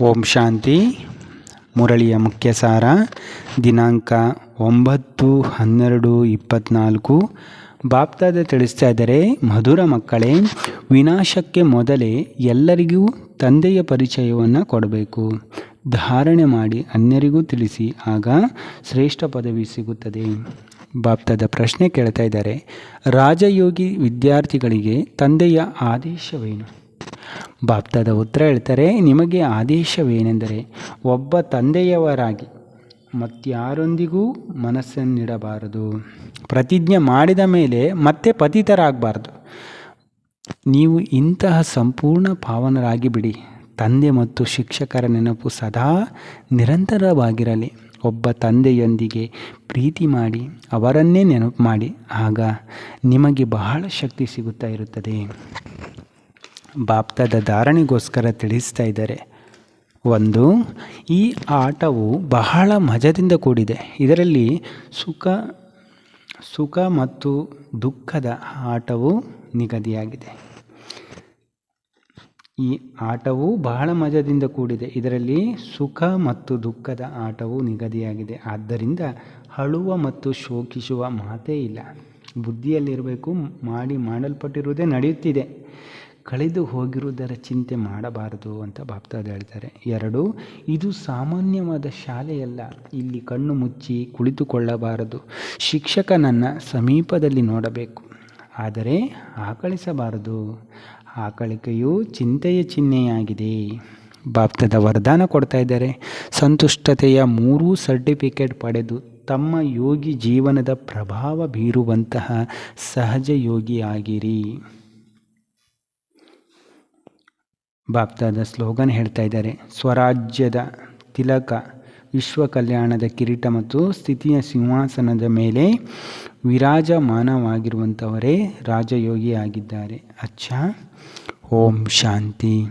ಓಂ ಶಾಂತಿ, ಮುರಳಿಯ ಮುಖ್ಯ ಸಾರ ದಿನಾಂಕ ಒಂಬತ್ತು ಹನ್ನೆರಡು ಇಪ್ಪತ್ನಾಲ್ಕು. ಬಾಪ್ತಾದ ತಿಳಿಸ್ತಾ ಇದ್ದಾರೆ, ಮಧುರ ಮಕ್ಕಳೇ, ವಿನಾಶಕ್ಕೆ ಮೊದಲೇ ಎಲ್ಲರಿಗೂ ತಂದೆಯ ಪರಿಚಯವನ್ನು ಕೊಡಬೇಕು. ಧಾರಣೆ ಮಾಡಿ ಅನ್ಯರಿಗೂ ತಿಳಿಸಿ, ಆಗ ಶ್ರೇಷ್ಠ ಪದವಿ ಸಿಗುತ್ತದೆ. ಬಾಪ್ತಾದ ಪ್ರಶ್ನೆ ಕೇಳ್ತಾ ಇದ್ದಾರೆ, ರಾಜಯೋಗಿ ವಿದ್ಯಾರ್ಥಿಗಳಿಗೆ ತಂದೆಯ ಆದೇಶವೇನು? ಬಾಪ್ತಾದ ಉತ್ತರ ಹೇಳ್ತಾರೆ, ನಿಮಗೆ ಆದೇಶವೇನೆಂದರೆ ಒಬ್ಬ ತಂದೆಯವರಾಗಿ ಮತ್ತಾರೊಂದಿಗೂ ಮನಸ್ಸನ್ನಿಡಬಾರದು. ಪ್ರತಿಜ್ಞೆ ಮಾಡಿದ ಮೇಲೆ ಮತ್ತೆ ಪತಿತರಾಗಬಾರ್ದು. ನೀವು ಇಂತಹ ಸಂಪೂರ್ಣ ಪಾವನರಾಗಿ ಬಿಡಿ ತಂದೆ ಮತ್ತು ಶಿಕ್ಷಕರ ನೆನಪು ಸದಾ ನಿರಂತರವಾಗಿರಲಿ. ಒಬ್ಬ ತಂದೆಯೊಂದಿಗೆ ಪ್ರೀತಿ ಮಾಡಿ, ಅವರನ್ನೇ ನೆನಪು ಮಾಡಿ. ಆಗ ನಿಮಗೆ ಬಹಳ ಶಕ್ತಿ ಸಿಗುತ್ತಾ ಇರುತ್ತದೆ. ಬಾಪ್ತದ ಧಾರಣೆಗೋಸ್ಕರ ತಿಳಿಸ್ತಾ ಇದ್ದಾರೆ. ಒಂದು, ಈ ಆಟವು ಬಹಳ ಮಜದಿಂದ ಕೂಡಿದೆ. ಇದರಲ್ಲಿ ಸುಖ ಸುಖ ಮತ್ತು ದುಃಖದ ಆಟವು ನಿಗದಿಯಾಗಿದೆ. ಈ ಆಟವು ಬಹಳ ಮಜದಿಂದ ಕೂಡಿದೆ. ಇದರಲ್ಲಿ ಸುಖ ಮತ್ತು ದುಃಖದ ಆಟವು ನಿಗದಿಯಾಗಿದೆ. ಆದ್ದರಿಂದ ಅಳುವ ಮತ್ತು ಶೋಕಿಸುವ ಮಾತೇ ಇಲ್ಲ. ಬುದ್ಧಿಯಲ್ಲಿರಬೇಕು, ಮಾಡಿ ಮಾಡಲ್ಪಟ್ಟಿರುವುದೇ ನಡೆಯುತ್ತಿದೆ. ಕಳೆದು ಹೋಗಿರುವುದರ ಚಿಂತೆ ಮಾಡಬಾರದು ಅಂತ ಬಾಪ್ತಾದ ಹೇಳ್ತಾರೆ. ಎರಡು, ಇದು ಸಾಮಾನ್ಯವಾದ ಶಾಲೆಯಲ್ಲ. ಇಲ್ಲಿ ಕಣ್ಣು ಮುಚ್ಚಿ ಕುಳಿತುಕೊಳ್ಳಬಾರದು. ಶಿಕ್ಷಕನನ್ನು ಸಮೀಪದಲ್ಲಿ ನೋಡಬೇಕು. ಆದರೆ ಆಕಳಿಸಬಾರದು. ಆಕಳಿಕೆಯು ಚಿಂತೆಯ ಚಿಹ್ನೆಯಾಗಿದೆ. ಬಾಪ್ತದ ವರದಾನ ಕೊಡ್ತಾ ಇದ್ದಾರೆ. ಸಂತುಷ್ಟತೆಯ ಮೂರೂ ಸರ್ಟಿಫಿಕೇಟ್ ಪಡೆದು ತಮ್ಮ ಯೋಗಿ ಜೀವನದ ಪ್ರಭಾವ ಬೀರುವಂತಹ ಸಹಜ ಯೋಗಿಯಾಗಿರಿ ಬಾಪ್ತಾದ ಸ್ಲೋಗನ್ ಹೇಳ್ತಾ ಇದ್ದಾರೆ. ಸ್ವರಾಜ್ಯದ ತಿಲಕ ವಿಶ್ವ ಕಲ್ಯಾಣದ ಕಿರೀಟ ಮತ್ತು ಸ್ಥಿತಿಯ ಸಿಂಹಾಸನದ ಮೇಲೆ ವಿರಾಜಮಾನವಾಗಿರುವಂಥವರೇ ರಾಜಯೋಗಿ ಆಗಿದ್ದಾರೆ ಅಚ್ಚ. ಓಂ ಶಾಂತಿ.